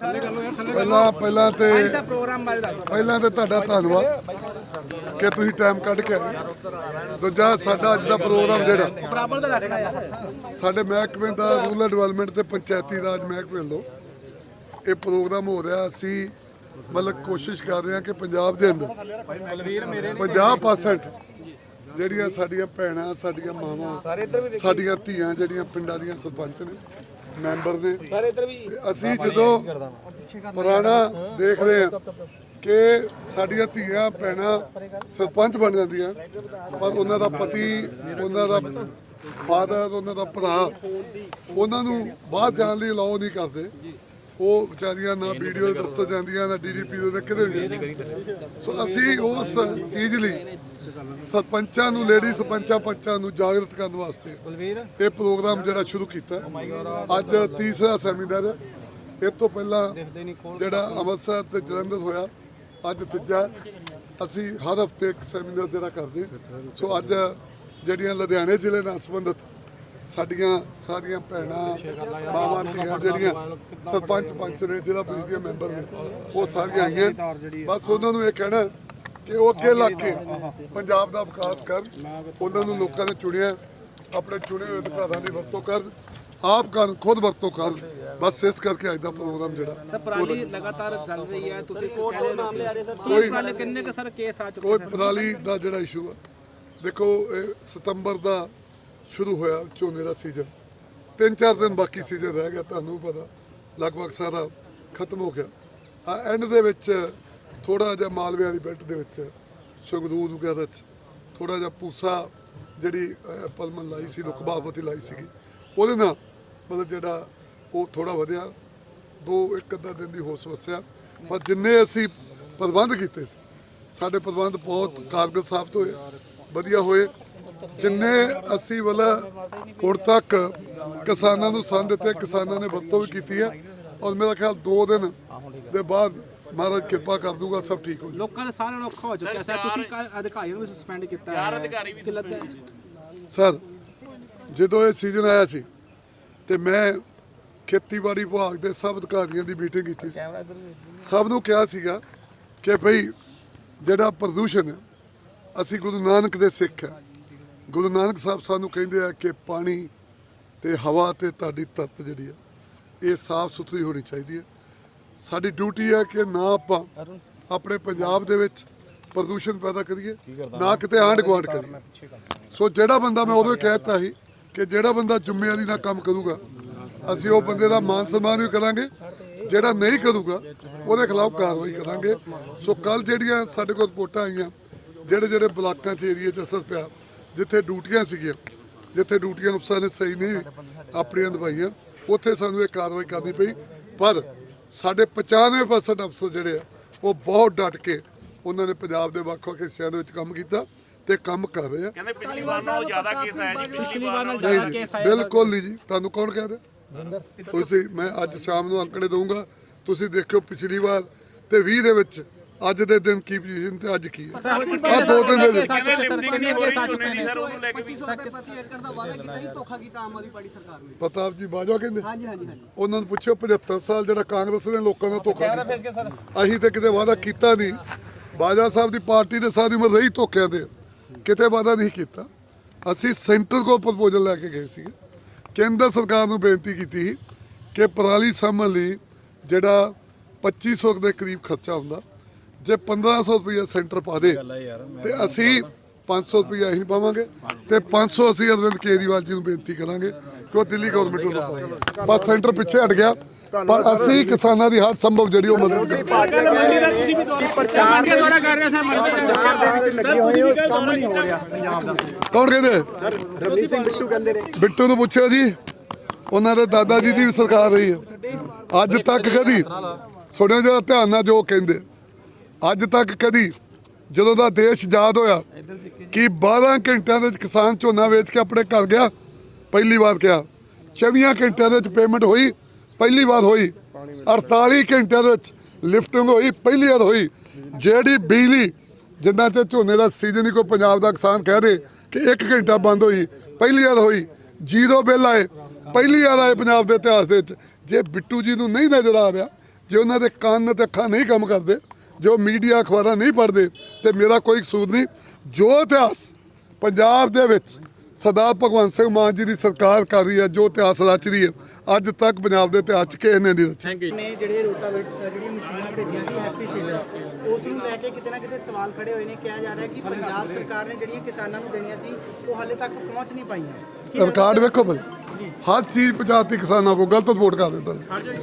ਪਹਿਲਾਂ ਪਹਿਲਾਂ ਤੇ ਪਹਿਲਾਂ ਤੇ ਤੁਹਾਡਾ ਧੰਨਵਾਦ ਕਿ ਤੁਸੀਂ ਟਾਈਮ ਕੱਢ ਕੇ ਆਏ। ਦੂਜਾ ਸਾਡਾ ਅੱਜ ਦਾ ਪ੍ਰੋਗਰਾਮ ਜਿਹੜਾ ਸਾਡੇ ਮਹਿਕਮੇ ਦਾ ਰੂਰਲ ਡਿਵੈਲਪਮੈਂਟ ਤੇ ਪੰਚਾਇਤੀ ਰਾਜ ਮਹਿਕਮੇ ਵੱਲੋਂ ਇਹ ਪ੍ਰੋਗਰਾਮ ਹੋ ਰਿਹਾ। ਅਸੀਂ ਮਤਲਬ ਕੋਸ਼ਿਸ਼ ਕਰ ਰਹੇ ਹਾਂ ਕਿ ਪੰਜਾਬ ਦੇ ਅੰਦਰ 50% ਜਿਹੜੀਆਂ ਸਾਡੀਆਂ ਭੈਣਾਂ ਸਾਡੀਆਂ ਮਾਵਾਂ ਸਾਡੀਆਂ ਧੀਆਂ ਜਿਹੜੀਆਂ ਪਿੰਡਾਂ ਦੀਆਂ ਸਰਪੰਚ ਨੇ ਮੈਂਬਰ ਤੇ ਅਸੀਂ ਜਦੋਂ ਪੁਰਾਣਾ ਦੇਖਦੇ ਹਾਂ ਕਿ ਸਾਡੀਆਂ ਧੀਆਂ ਭੈਣਾਂ ਸਰਪੰਚ ਬਣ ਜਾਂਦੀਆਂ। ਪਰ ਉਹਨਾਂ ਦਾ ਪਤੀ ਉਹਨਾਂ ਦਾ ਫਾਦਰ ਉਹਨਾਂ ਦਾ ਭਰਾ ਉਹਨਾਂ ਨੂੰ ਬਾਹਰ ਜਾਣ ਲਈ ਅਲਾਉ ਨਹੀਂ ਕਰਦੇ। ਉਹ ਵਿਚਾਰੀਆਂ ਨਾ ਵੀਡੀਓ ਦੇ ਦਫ਼ਤਰ ਜਾਂਦੀਆਂ ਨਾ ਡੀਡੀਪੀ ਦੇ ਕਿਤੇ ਨਹੀਂ ਜਾਂਦੀਆਂ। ਸੋ ਅਸੀਂ ਉਸ ਚੀਜ਼ ਲਈ ਸਰਪੰਚਾਂ ਨੂੰ ਲੇਡੀ ਸਰਪੰਚਾਂ ਪੰਚਾਂ ਨੂੰ ਜਾਗਰਤ ਕਰਨ ਵਾਸਤੇ ਇਹ ਪ੍ਰੋਗਰਾਮ ਜਿਹੜਾ ਸ਼ੁਰੂ ਕੀਤਾ। ਅੱਜ ਤੀਸਰਾ ਸੈਮੀਨਾਰ। ਇਹ ਤੋਂ ਪਹਿਲਾਂ ਜਿਹੜਾ ਅੰਮ੍ਰਿਤਸਰ ਤੇ ਜਲੰਧਰ ਹੋਇਆ ਅੱਜ ਤੀਜਾ। ਅਸੀਂ ਹਰ ਹਫ਼ਤੇ ਇੱਕ ਸੈਮੀਨਾਰ ਜਿਹੜਾ ਕਰਦੇ। ਸੋ ਅੱਜ ਜਿਹੜੀਆਂ ਲੁਧਿਆਣੇ ਜ਼ਿਲ੍ਹੇ ਨਾਲ ਸੰਬੰਧਿਤ ਸਾਡੀਆਂ ਸਾਰੀਆਂ ਭੈਣਾਂ ਮਾਵਾਂ ਧੀਆਂ ਜਿਹੜੀਆਂ ਸਰਪੰਚ ਪੰਚ ਨੇ ਜ਼ਿਲ੍ਹਾ ਪ੍ਰੀਸ਼ਦ ਦੇ ਮੈਂਬਰ ਨੇ ਉਹ ਸਾਰੀਆਂ ਆਈਆਂ। ਬਸ ਉਹਨਾਂ ਨੂੰ ਇਹ ਕਹਿਣਾ ਕਿ ਉਹ ਅੱਗੇ ਲੱਗ ਕੇ ਪੰਜਾਬ ਦਾ ਵਿਕਾਸ ਕਰ ਉਹਨਾਂ ਨੂੰ ਲੋਕਾਂ ਨੇ ਚੁਣਿਆ ਆਪਣੇ ਚੁਣੇ ਹੋਏ ਅਧਿਕਾਰਾਂ ਦੀ ਵਰਤੋਂ ਕਰ ਆਪ ਕਰਨ ਖੁਦ ਵਰਤੋਂ ਕਰ ਬਸ ਇਸ ਕਰਕੇ ਅੱਜ ਦਾ ਪ੍ਰੋਗਰਾਮ ਜਿਹੜਾ ਸਰ ਪਰਾਲੀ ਲਗਾਤਾਰ ਚੱਲ ਰਹੀ ਹੈ ਤੁਸੀਂ ਕੋਰਟ ਦੇ ਮਾਮਲੇ ਆ ਰਹੇ ਸਰ। ਕੋਈ- ਕੀ ਪਰਾਲੀ ਕਿੰਨੇ ਕ ਸਰ ਕੇਸ ਆ ਚੁੱਕੇ ਕੋਈ ਪਰਾਲੀ ਦਾ ਜਿਹੜਾ ਇਸ਼ੂ ਆ ਦੇਖੋ ਇਹ ਸਤੰਬਰ ਦਾ ਸ਼ੁਰੂ ਹੋਇਆ ਝੋਨੇ ਦਾ ਸੀਜ਼ਨ। ਤਿੰਨ ਚਾਰ ਦਿਨ ਬਾਕੀ ਸੀਜ਼ਨ ਰਹਿ ਗਿਆ ਤੁਹਾਨੂੰ ਵੀ ਪਤਾ। ਲਗਭਗ ਸਾਰਾ ਖਤਮ ਹੋ ਗਿਆ। ਆ ਐਂਡ ਦੇ ਵਿੱਚ ਥੋੜਾ ਜਿਹਾ ਮਾਲਵੇ ਵਾਲੀ ਬੈਲਟ ਦੇ ਵਿੱਚ ਸੰਗਰੂਰ ਵਗੈਰਾ ਚ ਥੋੜਾ ਜਿਹਾ ਪੂਸਾ ਜਿਹੜੀ ਅਹ, ਪਲਮਨ ਲਾਈ ਸੀ ਲੁਕਬਾਵਤੀ ਲਾਈ ਸੀਗੀ। ਉਹਦੇ ਨਾਲ ਮਤਲਬ ਜਿਹੜਾ ਉਹ ਥੋੜਾ ਵਧਿਆ। ਦੋ ਇੱਕ ਅੱਧਾ ਦਿਨ ਦੀ ਹੋਰ ਸਮੱਸਿਆ। ਪਰ ਜਿੰਨੇ ਅਸੀਂ ਪ੍ਰਬੰਧ ਕੀਤੇ ਸੀ ਸਾਡੇ ਪ੍ਰਬੰਧ ਬਹੁਤ ਕਾਰਗਰ ਸਾਬਤ ਹੋਏ ਵਧੀਆ ਹੋਏ। ਜਿੰਨੇ ਅਸੀਂ ਵਾਲਾ ਹੁਣ ਤੱਕ ਕਿਸਾਨਾਂ ਨੂੰ ਸੰਦ ਦਿੱਤੇ ਕਿਸਾਨਾਂ ਨੇ ਵਰਤੋਂ ਵੀ ਕੀਤੀ ਹੈ ਔਰ ਮੇਰਾ ਖਿਆਲ 2 ਦਿਨ ਦੇ ਬਾਅਦ ਮਹਾਰਾਜ ਕਿਰਪਾ ਕਰ ਦੂਗਾ ਸਭ ਠੀਕ ਹੋ ਜਾਊ। ਲੋਕਾਂ ਦੇ ਸਾਰਿਆਂ ਨੂੰ ਔਖਾ ਹੋ ਚੁੱਕਿਆ। ਸਰ ਤੁਸੀਂ ਕੱਲ੍ਹ ਅਧਿਕਾਰੀਆਂ ਨੂੰ ਵੀ ਸਸਪੈਂਡ ਕੀਤਾ ਹੈ। ਚਾਰ ਅਧਿਕਾਰੀ ਵੀ ਸਰ ਜਦੋਂ ਇਹ ਸੀਜ਼ਨ ਆਇਆ ਸੀ ਤੇ ਮੈਂ ਖੇਤੀਬਾੜੀ ਵਿਭਾਗ ਦੇ ਸਭ ਅਧਿਕਾਰੀਆਂ ਦੀ ਮੀਟਿੰਗ ਕੀਤੀ ਸੀ। ਸਭ ਨੂੰ ਕਿਹਾ ਸੀਗਾ ਕਿ ਭਈ ਜਿਹੜਾ ਪ੍ਰਦੂਸ਼ਣ ਹੈ ਅਸੀਂ ਗੁਰੂ ਨਾਨਕ ਦੇ ਸਿੱਖ ਹੈ ਗੁਰੂ ਨਾਨਕ ਸਾਹਿਬ ਸਾਨੂੰ ਕਹਿੰਦੇ ਆ ਕਿ ਪਾਣੀ ਤੇ ਹਵਾ ਤੇ ਤੁਹਾਡੀ ਤਤ ਜਿਹੜੀ ਹੈ ਇਹ ਸਾਫ਼ ਸੁਥਰੀ ਹੋਣੀ ਚਾਹੀਦੀ ਹੈ ਸਾਡੀ ਡਿਊਟੀ ਹੈ ਕਿ ਨਾ ਆਪਾਂ ਆਪਣੇ ਪੰਜਾਬ ਦੇ ਵਿੱਚ ਪ੍ਰਦੂਸ਼ਣ ਪੈਦਾ ਕਰੀਏ ਨਾ ਕਿਤੇ ਆਂਢ ਗੁਆਂਢ ਕਰੀਏ। ਸੋ ਜਿਹੜਾ ਬੰਦਾ ਮੈਂ ਉਦੋਂ ਹੀ ਕਹਿ ਦਿੱਤਾ ਸੀ ਕਿ ਜਿਹੜਾ ਬੰਦਾ ਜ਼ਿੰਮੇਵਾਰੀ ਨਾਲ ਕੰਮ ਕਰੂਗਾ ਅਸੀਂ ਉਹ ਬੰਦੇ ਦਾ ਮਾਨ ਸਨਮਾਨ ਵੀ ਕਰਾਂਗੇ ਜਿਹੜਾ ਨਹੀਂ ਕਰੂਗਾ ਉਹਦੇ ਖਿਲਾਫ ਕਾਰਵਾਈ ਕਰਾਂਗੇ। ਸੋ ਕੱਲ ਜਿਹੜੀਆਂ ਸਾਡੇ ਕੋਲ ਰਿਪੋਰਟਾਂ ਆਈਆਂ ਜਿਹੜੇ ਜਿਹੜੇ ਬਲਾਕਾਂ 'ਚ ਏਰੀਆ 'ਚ ਅਸਰ ਪਿਆ ਜਿੱਥੇ ਡਿਊਟੀਆਂ ਸੀਗੀਆਂ ਜਿੱਥੇ ਡਿਊਟੀਆਂ ਅਫਸਰਾਂ ਨੇ ਸਹੀ ਨਹੀਂ ਆਪਣੀਆਂ ਨਿਭਾਈਆਂ ਉੱਥੇ ਸਾਨੂੰ ਇਹ ਕਾਰਵਾਈ ਕਰਨੀ ਪਈ। ਪਰ ਸਾਡੇ 95% ਅਫਸਰ ਜਿਹੜੇ ਆ ਉਹ ਬਹੁਤ ਡਟ ਕੇ ਉਹਨਾਂ ਨੇ ਪੰਜਾਬ ਦੇ ਵੱਖ-ਵੱਖ ਹਿੱਸਿਆਂ ਦੇ ਵਿੱਚ ਕੰਮ ਕੀਤਾ ਤੇ ਕੰਮ ਕਰ ਰਹੇ ਆ। ਕਹਿੰਦੇ ਪਿਛਲੀ ਵਾਰ ਨਾਲੋਂ ਜ਼ਿਆਦਾ ਕੇਸ ਆਇਆ ਜੀ। ਪਿਛਲੀ ਵਾਰ ਨਾਲ ਨਹੀਂ ਜ਼ਿਆਦਾ ਜੀ ਕੇਸ ਆਇਆ ਬਿਲਕੁਲ ਨਹੀਂ ਜੀ। ਤੁਹਾਨੂੰ ਕੌਣ ਕਹਿੰਦਾ ਤੁਸੀਂ ਮੈਂ ਅੱਜ ਸ਼ਾਮ ਨੂੰ ਅੰਕੜੇ ਦਊਂਗਾ। ਤੁਸੀਂ ਦੇਖਿਓ ਪਿਛਲੀ ਵਾਰ ਤੇ 20 ਦੇ ਵਿੱਚ ਅੱਜ ਦੇ ਦਿਨ ਕੀ ਪੋਜੀਸ਼ਨ ਤੇ ਅੱਜ ਕੀ ਹੈ? ਆ ਦੋ ਦਿਨ ਦੇ ਵਿੱਚ ਕਹਿੰਦੇ ਲਿਫਟਿੰਗ ਨਹੀਂ ਹੋ ਰਹੀ ਝੋਨੇ ਦੀ ਸਰ ਉਹਨੂੰ ਲੈ ਕੇ? ਵੀ ਏਕੜ ਦਾ ਵਾਅਦਾ ਕੀਤਾ ਸੀ ਧੋਖਾ ਕੀਤਾ ਆਮ ਆਦਮੀ ਪਾਰਟੀ ਸਰਕਾਰ ਨੇ। ਪ੍ਰਤਾਪ ਜੀ ਬਾਜਵਾ ਕਹਿੰਦੇ? ਹਾਂਜੀ ਹਾਂਜੀ ਹਾਂਜੀ। ਉਹਨਾਂ ਨੂੰ ਪੁੱਛਿਓ 75 ਸਾਲ ਜਿਹੜਾ ਕਾਂਗਰਸ ਨੇ ਲੋਕਾਂ ਨਾਲ ਧੋਖਾ ਕੀਤਾ। ਅਸੀਂ ਤੇ ਕਿਤੇ ਵਾਅਦਾ ਕੀਤਾ ਨਹੀਂ। ਬਾਜਵਾ ਸਾਹਿਬ ਦੀ ਪਾਰਟੀ ਦੇ ਸਾਰੀ ਉਮਰ ਰਹੀ ਧੋਖਿਆਂ ਦੇ। ਕਿਤੇ ਵਾਅਦਾ ਨਹੀਂ ਕੀਤਾ। ਅਸੀਂ ਸੈਂਟਰ ਕੋਲ ਪ੍ਰਪੋਜ਼ਲ ਲੈ ਕੇ ਗਏ ਸੀਗੇ। ਕੇਂਦਰ ਸਰਕਾਰ ਨੂੰ ਬੇਨਤੀ ਕੀਤੀ ਸੀ ਕਿ ਪਰਾਲੀ ਸਾਂਭਣ ਲਈ ਜਿਹੜਾ 2500 ਦੇ ਕਰੀਬ ਖਰਚਾ ਹੁੰਦਾ ਜੇ 1500 ਰੁਪਏ ਸੈਂਟਰ ਪਾ ਦੇ ਤੇ ਅਸੀਂ 500 ਰੁਪਏ ਅਸੀਂ ਪਾਵਾਂਗੇ ਤੇ 500 ਅਸੀਂ ਅਰਵਿੰਦ ਕੇਜਰੀਵਾਲ ਜੀ ਨੂੰ ਬੇਨਤੀ ਕਰਾਂਗੇ ਕਿ ਉਹ ਦਿੱਲੀ ਗਵਰਨਮੈਂਟ ਨੂੰ ਪਾਵੇ ਬਸ ਸੈਂਟਰ ਪਿੱਛੇ ਹਟ ਗਿਆ ਪਰ ਅਸੀਂ ਕਿਸਾਨਾਂ ਦੀ ਹਰ ਸੰਭਵ ਜਿਹੜੀ ਉਹ ਮਦਦ ਕਰਾਂਗੇ। ਪ੍ਰਚਾਰ ਦੇ ਦੁਆਰਾ ਕਰ ਰਹੇ ਸਰ ਮੰਡੀ ਲੱਗੇ ਹੋਏ ਉਹ ਕੰਮ ਨਹੀਂ ਹੋ ਰਿਹਾ ਪੰਜਾਬ ਦਾ। ਕੌਣ ਕਹਿੰਦੇ? ਰਮਨੀਤ ਸਿੰਘ ਬਿੱਟੂ ਕਹਿੰਦੇ ਨੇ। ਬਿੱਟੂ ਨੂੰ ਪੁੱਛਿਓ ਜੀ ਉਹਨਾਂ ਦੇ ਦਾਦਾ ਜੀ ਦੀ ਵੀ ਸਰਕਾਰ ਰਹੀ ਹੈ। ਅੱਜ ਤੱਕ ਕਦੀ ਸੁਣਿਓ ਜਰਾ ਧਿਆਨ ਨਾਲ ਜੋ ਕਹਿੰਦੇ। ਅੱਜ ਤੱਕ ਕਦੀ ਜਦੋਂ ਦਾ ਦੇਸ਼ ਆਜ਼ਾਦ ਹੋਇਆ, ਕਿ 12 ਘੰਟਿਆਂ ਦੇ ਵਿੱਚ ਕਿਸਾਨ ਝੋਨਾ ਵੇਚ ਕੇ ਆਪਣੇ ਘਰ ਗਿਆ? ਪਹਿਲੀ ਵਾਰ ਕਿਹਾ। 24 ਘੰਟਿਆਂ ਦੇ ਵਿੱਚ ਪੇਮੈਂਟ ਹੋਈ, ਪਹਿਲੀ ਵਾਰ ਹੋਈ। 48 ਘੰਟਿਆਂ ਦੇ ਵਿੱਚ ਲਿਫਟਿੰਗ ਹੋਈ, ਪਹਿਲੀ ਵਾਰ ਹੋਈ। ਜਿਹੜੀ ਬਿਜਲੀ, ਜਿੰਨਾ ਚ ਝੋਨੇ ਦਾ ਸੀਜ਼ਨ ਹੀ ਕੋਈ ਪੰਜਾਬ ਦਾ ਕਿਸਾਨ ਕਹਿ ਦੇ ਕਿ 1 ਘੰਟਾ ਬੰਦ ਹੋਈ, ਪਹਿਲੀ ਵਾਰ ਹੋਈ। ਜ਼ੀਰੋ ਬਿੱਲ ਆਏ, ਪਹਿਲੀ ਵਾਰ ਆਏ ਪੰਜਾਬ ਦੇ ਇਤਿਹਾਸ ਦੇ ਵਿੱਚ। ਜੇ ਬਿੱਟੂ ਜੀ ਨੂੰ ਨਹੀਂ ਨਜ਼ਰ ਆ ਰਿਹਾ, ਜੇ ਉਹਨਾਂ ਦੇ ਕੰਨ ਤੇ ਅੱਖਾਂ ਨਹੀਂ ਕੰਮ ਕਰਦੇ ਜੋ ਮੀਡੀਆ ਅਖਬਾਰਾਂ ਨਹੀਂ ਪੜ੍ਹਦੇ ਤੇ ਮੇਰਾ ਕੋਈ ਕਸੂਰ ਨਹੀਂ ਜੋ ਇਤਿਹਾਸ ਪੰਜਾਬ ਦੇ ਵਿੱਚ ਸਰਦਾਰ ਭਗਵੰਤ ਸਿੰਘ ਮਾਨ ਜੀ ਦੀ ਸਰਕਾਰ ਕਰ ਰਹੀ ਹੈ ਜੋ ਇਤਿਹਾਸ ਰਚ ਰਹੀ ਹੈ ਅੱਜ ਤੱਕ ਪੰਜਾਬ ਦੇ ਇਤਿਹਾਸ 'ਚ ਕਿਸੇ ਨੇ ਨਹੀਂ ਰਚਿਆ। ਨੇ ਜਿਹੜੇ ਰੋਟਾ ਜਿਹੜੀਆਂ ਮਸ਼ੀਨਾਂ ਭੇਜੀਆਂ ਸੀ ਹੈਪੀ ਸੀਡਰ ਉਸ ਨੂੰ ਲੈ ਕੇ ਕਿਤੇ ਨਾ ਕਿਤੇ ਸਵਾਲ ਖੜੇ ਹੋਏ ਨੇ ਕਿਹਾ ਜਾ ਰਿਹਾ ਕਿ ਪੰਜਾਬ ਸਰਕਾਰ ਨੇ ਜਿਹੜੀਆਂ ਕਿਸਾਨਾਂ ਨੂੰ ਦੇਣੀਆਂ ਸੀ ਉਹ ਹਾਲੇ ਤੱਕ ਪਹੁੰਚ ਨਹੀਂ ਪਾਈਆਂ। ਰਿਕਾਰਡ ਵੇਖੋ ਬਈ ਹਰ ਚੀਜ਼ ਪਹੁੰਚਾਤੀ ਕਿਸਾਨਾਂ ਕੋ ਗਲਤ ਰਿਪੋਰਟ ਕਰ ਦਿੰਦਾ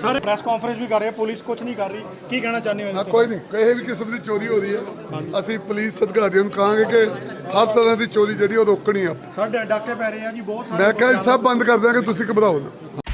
ਸਰ ਪ੍ਰੈਸ ਕਾਨਫਰੰਸ ਵੀ ਕਰ ਰਹੇ ਪੁਲਿਸ ਕੁਝ ਨਹੀਂ ਕਰ ਰਹੀ। ਕੀ ਕਹਿਣਾ ਚਾਹੁੰਦੇ ਹੋ ਨਾ ਕੋਈ ਨਹੀਂ ਕਿਸੇ ਵੀ ਕਿਸਮ ਦੀ ਚੋਰੀ ਹੋ ਰਹੀ ਹੈ। ਅਸੀਂ ਪੁਲਿਸ ਅਧਿਕਾਰੀਆਂ ਨੂੰ ਕਹਾਂਗੇ ਕਿ ਹਰ ਤਰ੍ਹਾਂ ਦੀ ਚੋਰੀ ਜਿਹੜੀ ਉਹ ਰੋਕਣੀ ਆ। ਸਾਡੇ ਡਾਕੇ ਪੈ ਰਹੇ ਆ ਜੀ ਬਹੁਤ ਸਾਰੇ ਮੈਂ ਕਿਹਾ ਇਹ ਸਭ ਬੰਦ ਕਰ ਦਿਆਂਗੇ ਤੁਸੀਂ ਘਬਰਾਓ ਨਾ।